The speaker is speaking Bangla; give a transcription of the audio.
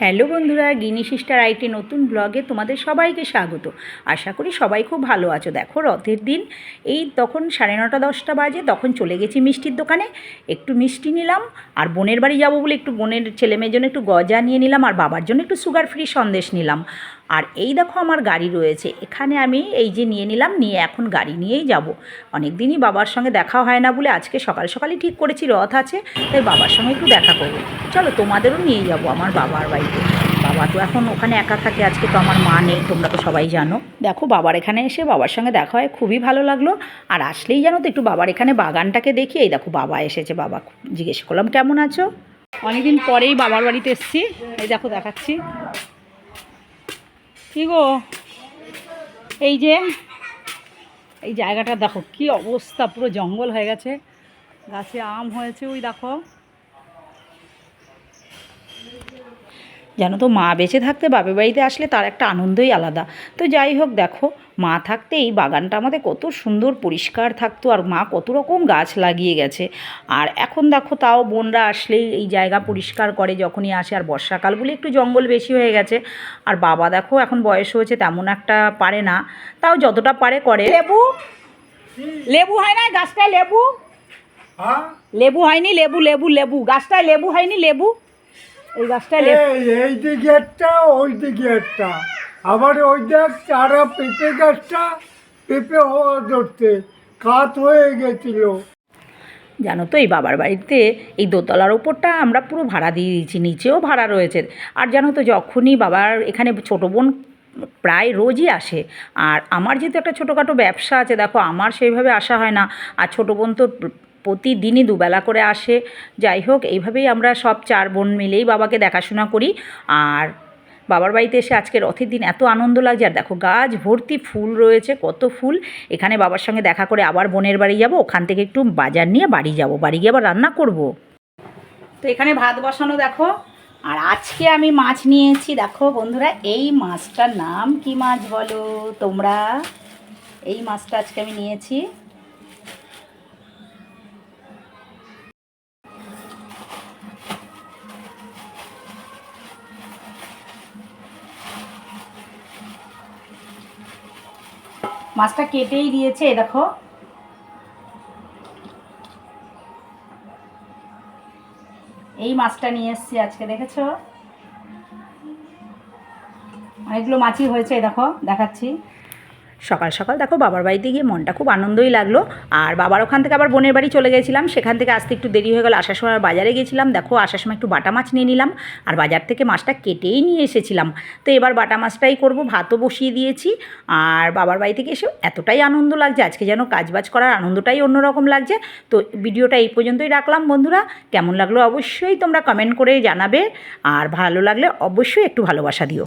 হ্যালো বন্ধুরা, গিনি সিস্টার আইটি নতুন ব্লগে তোমাদের সবাইকে স্বাগত। আশা করি সবাই খুব ভালো আছো। দেখো, রথের দিন, এই তখন সাড়ে নটা, দশটা বাজে, তখন চলে গেছি মিষ্টির দোকানে। একটু মিষ্টি নিলাম, আর বোনের বাড়ি যাব বলে একটু বোনের ছেলে মেয়ের জন্য একটু গজা নিয়ে নিলাম, আর বাবার জন্য একটু সুগার ফ্রি সন্দেশ নিলাম। আর এই দেখো আমার গাড়ি রয়েছে। এখানে আমি এই যে নিয়ে নিলাম, নিয়ে এখন গাড়ি নিয়েই যাব। অনেক দিনই বাবার সঙ্গে দেখা হয় না বলে আজকে সকাল সকালই ঠিক করেছি, রথ আছে, তাই বাবার সঙ্গে একটু দেখা করব। চলো তোমাদেরও নিয়ে যাব আমার বাবার বাড়িতে। বাবা তো এখন ওখানে একা থাকে, আজকে তো আমার মা নেই, তোমরা তো সবাই জানো। দেখো বাবার এখানে এসে বাবার সঙ্গে দেখা হয়, খুবই ভালো লাগল। আর আসলেই জানো তো একটু বাবার এখানে বাগানটাকে দেখি, এই দেখো বাবা এসেছে, বাবা জিজ্ঞেস করলাম, কেমন আছো? অনেকদিন পরেই বাবার বাড়িতে এসেছি, এই দেখো দেখাচ্ছি। কি গো? এই যে, এই জায়গাটা দেখো, কি অবস্থা, পুরো জঙ্গল হয়ে গেছে। গাছে আম হয়েছে, ওই দেখো। জানো তো মা বেঁচে থাকতে বাপের বাড়িতে আসলে তার একটা আনন্দই আলাদা। তো যাই হোক দেখো মা থাকতে এই বাগানটা আমাদের কত সুন্দর পরিষ্কার থাকতো আর মা কত রকম গাছ লাগিয়ে গেছে। আর এখন দেখো তাও বোনরা আসলেই এই জায়গা পরিষ্কার করে যখনই আসে আর বর্ষাকাল বলে একটু জঙ্গল বেশি হয়ে গেছে। আর বাবা দেখো এখন বয়স হয়েছে তেমন একটা পারে না তাও যতটা পারে করে। লেবু? লেবু হয় না গাছটায় লেবু? হ্যাঁ? লেবু হয়নি লেবু লেবু লেবু গাছটায় লেবু হয়নি লেবু? এই গাছটায় লেবু এই দিকে একটা ওই দিকে একটা। আবার ওই দেখ চারা পেঁপে গাছটা পেঁপে হওয়া ধরতে। কাত হয়ে গেছিল। জানো তো এই বাবার বাড়িতে এই দোতলার ওপরটা আমরা পুরো ভাড়া দিয়ে দিয়েছি নিচেও ভাড়া রয়েছে। আর জানো তো যখনই বাবার এখানে ছোটো বোন প্রায় রোজই আসে আর আমার যেহেতু একটা ছোটোখাটো ব্যবসা আছে দেখো আমার সেইভাবে আসা হয় না। আর ছোটো বোন তো প্রতিদিনই দুবেলা করে আসে। যাই হোক, এইভাবেই আমরা সব চার বোন মিলেই বাবাকে দেখাশোনা করি। আর বাবার বাড়িতে এসে আজকে রথের দিন এত আনন্দ লাগছে। আর দেখো, গাছ ভর্তি ফুল রয়েছে, কত ফুল। এখানে বাবার সঙ্গে দেখা করে আবার বোনের বাড়ি যাব। ওখান থেকে একটু বাজার নিয়ে বাড়ি যাব। বাড়ি গিয়ে আবার রান্না করব। তো এখানে ভাত বসানো, দেখো। আর আজকে আমি মাছ নিয়েছি। দেখো বন্ধুরা, এই মাছটার নাম কি মাছ বলো তোমরা? এই মাছটা আজকে আমি নিয়েছি। মাছটা কেটেই দিয়েছে দেখো। এই মাছটা নিয়ে এসছি আজকে, দেখেছ? অনেকগুলো মাছই হয়েছে দেখো, দেখাচ্ছি। সকাল সকাল দেখো বাবার বাড়িতে গিয়ে মনটা খুব আনন্দই লাগল। আর বাবার ওখান থেকে আবার বোনের বাড়ি চলে গেছিলাম। সেখান থেকে আসতে একটু দেরি হয়ে গেল। আসার সময় বাজারে গেছিলাম। দেখো আসার সময় একটু বাটা মাছ নিয়ে নিলাম। আর বাজার থেকে মাছটা কেটেই নিয়ে এসেছিলাম। তো এবার বাটা মাছটাই করব। ভাতও বসিয়ে দিয়েছি। আর বাবার বাড়ি থেকে এসে এতটাই আনন্দ লাগছে। আজকে যেন কাজবাজ করার আনন্দটাই অন্যরকম লাগছে। তো ভিডিওটা এই পর্যন্তই রাখলাম বন্ধুরা। কেমন লাগল অবশ্যই তোমরা কমেন্ট করে জানাবে। আর ভালো লাগলে অবশ্যই একটু ভালোবাসা দিও।